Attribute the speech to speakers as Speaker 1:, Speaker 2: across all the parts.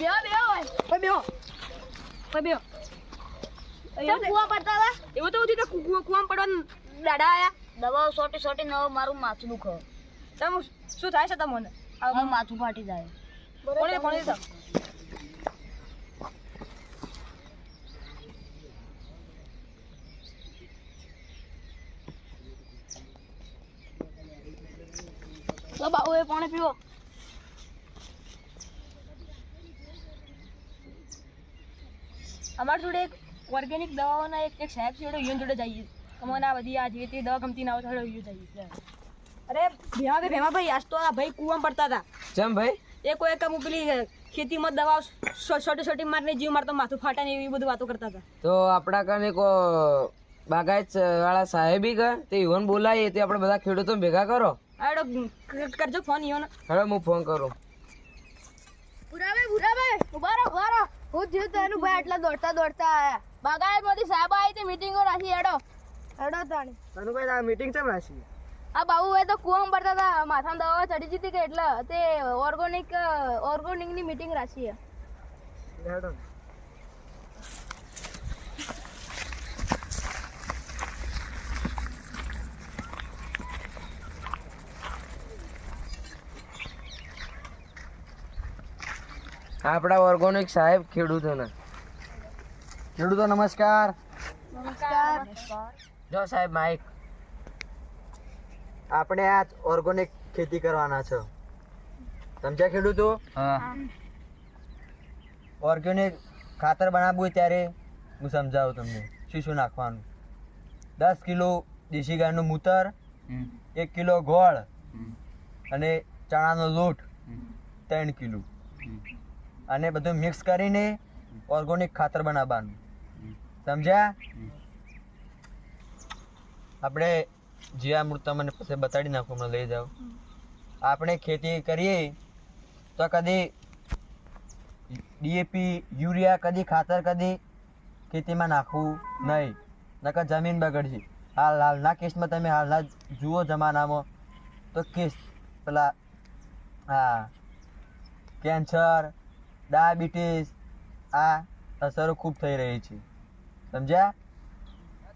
Speaker 1: બે
Speaker 2: કેમ કૂવા પડતા હતા?
Speaker 1: એવું તો હતું કે કુવામાં પડવાનું દાડા આયા.
Speaker 2: દવાઓ સોટી સોટી ન મારું માથું દુખે.
Speaker 1: તમે શું થાય છે તમને?
Speaker 2: હવે માથું ફાટી જાય.
Speaker 1: કોણે કોણે તો
Speaker 2: બાબુ એ પાણી પીવો.
Speaker 1: અમારી જોડે એક ઓર્ગેનિક દવાઓના એક એક સાહેબ છે જોડે યુન જોડે જઈએ. અમને આ બધી આ જે તે દવા ગમતી ના હોય યુ જઈએ. અરે ભેમા ભાઈ ભેમા ભાઈ આજ તો આ ભાઈ કુવામાં પડતા હતા.
Speaker 3: જેમ ભાઈ?
Speaker 1: એ કોઈ એક અમુક પેલી ખેતીમાં દવા છોટી છોટી મારીને જીવ મારતો માથું ફાટા ને એવી બધું વાતો કરતા હતા.
Speaker 3: તો આપણા કને કો બાગાયત વાળા સાહેબી કે તે યુવન બોલાવીએ તે આપણે બધા ખેડૂતો ભેગા કરો.
Speaker 1: આડો કરજો ફોન યુવન
Speaker 3: હવે હું ફોન કરું.
Speaker 2: પુરાવે પુરાવે ઉભારો ઉભારો હું થયું તો ભાઈ આટલા દોડતા દોડતા આયા. બાગાયતમાંથી સાહેબ આવી તે મીટિંગો રાખી હેડો. હેડો તાણી.
Speaker 3: તનુભાઈ આ મીટિંગ ચમ રાખી?
Speaker 2: આ બાબુ એ તો કુવામાં પડતા હતા માથામાં દવા ચડી જતી કે એટલે તે ઓર્ગોનિક ઓર્ગોનિકની મીટિંગ રાખી છે.
Speaker 3: આપણા ઓર્ગોનિક સાહેબ ખેડૂતોને. ખેડૂતો નમસ્કાર. જો સાહેબ માઇક
Speaker 4: આપણે આ ઓર્ગોનિક ખેતી કરવાના છે. સમજ્યા ખેડૂતો?
Speaker 3: હા.
Speaker 4: ઓર્ગેનિક ખાતર બનાવવું હોય ત્યારે હું સમજાવું તમને. શું શું નાખવાનું? દસ કિલો દેશી ગાયનું મૂતર એક કિલો ગોળ અને ચણાનો લોટ ત્રણ કિલો. અને બધું મિક્સ કરીને ઓર્ગોનિક ખાતર બનાવવાનું. સમજ્યા? આપણે જે મૃત તમને પછી બતાડી નાખું, હમણાં લઈ જાઓ. આપણે ખેતી કરીએ તો કદી ડીએપી યુરિયા કદી ખાતર કદી ખેતીમાં નાખવું નહીં. નકર જમીન બગડશે. હાલ, હાલના કેસમાં તમે હાલના જુઓ જમાનામાં તો કેસ પેલા, હા, કેન્સર ડાયાબિટીસ આ અસરો ખૂબ થઈ રહી છે. સમજ્યા?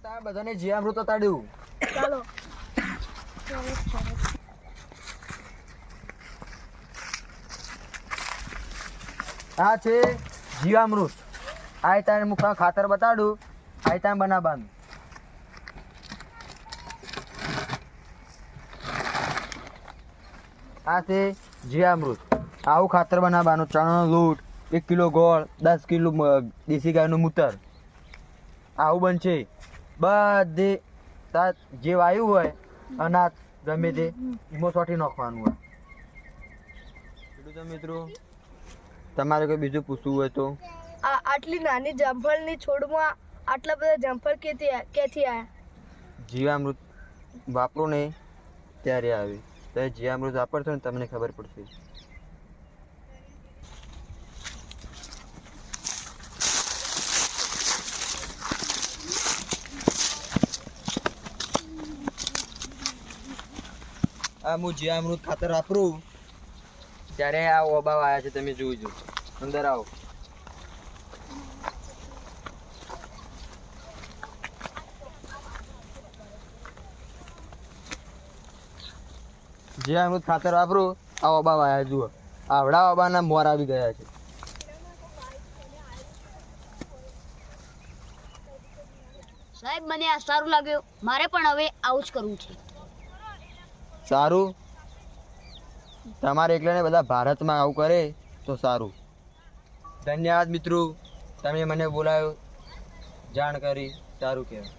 Speaker 4: તા બધાને જીવામૃત તાડ્યું
Speaker 2: ચાલો.
Speaker 4: આ છે જીવામૃત. આ તારે મુખા ખાતર બતાડું આ તારે બનાવવાનું. આ છે જીવામૃત. આવું ખાતર બનાવવાનું ચણાનો લોટ એક કિલો ગોળ દસ કિલો દેશી ગાયનું મૂતર. આવું બનશે. બધે જે વાયુ હોય અનાજ ગમે તે એમાં સોટી નાખવાનું હોય. મિત્રો તમારે કોઈ બીજું પૂછવું હોય તો?
Speaker 2: આ આટલી નાની જામફળની છોડમાં આટલા બધા જામફળ ક્યાંથી આ- ક્યાંથી આયા?
Speaker 4: જીવામૃત વાપરો ને ત્યારે આવે. ત્યારે જીવામૃત વાપરશો ને તમને ખબર પડશે. આ હું જીવામૃત ખાતર વાપરું, ત્યારે આ ઓબાવ આવ્યા છે, તમે જોઈજો અંદર આવો. જીવામૃત ખાતર વાપરું, આ ઓબા આવ્યા જુઓ. આવડા ઓબાના મોર આવી ગયા છે.
Speaker 2: સાહેબ, મને આ સારું લાગ્યું. મારે પણ હવે આવું જ કરવું છે.
Speaker 4: સારું. તમારે એકલાને બધા ભારતમાં આવું કરે તો સારું. ધન્યવાદ મિત્રો. તમે મને બોલાયો. જાણ કરી સારું કહેવાય.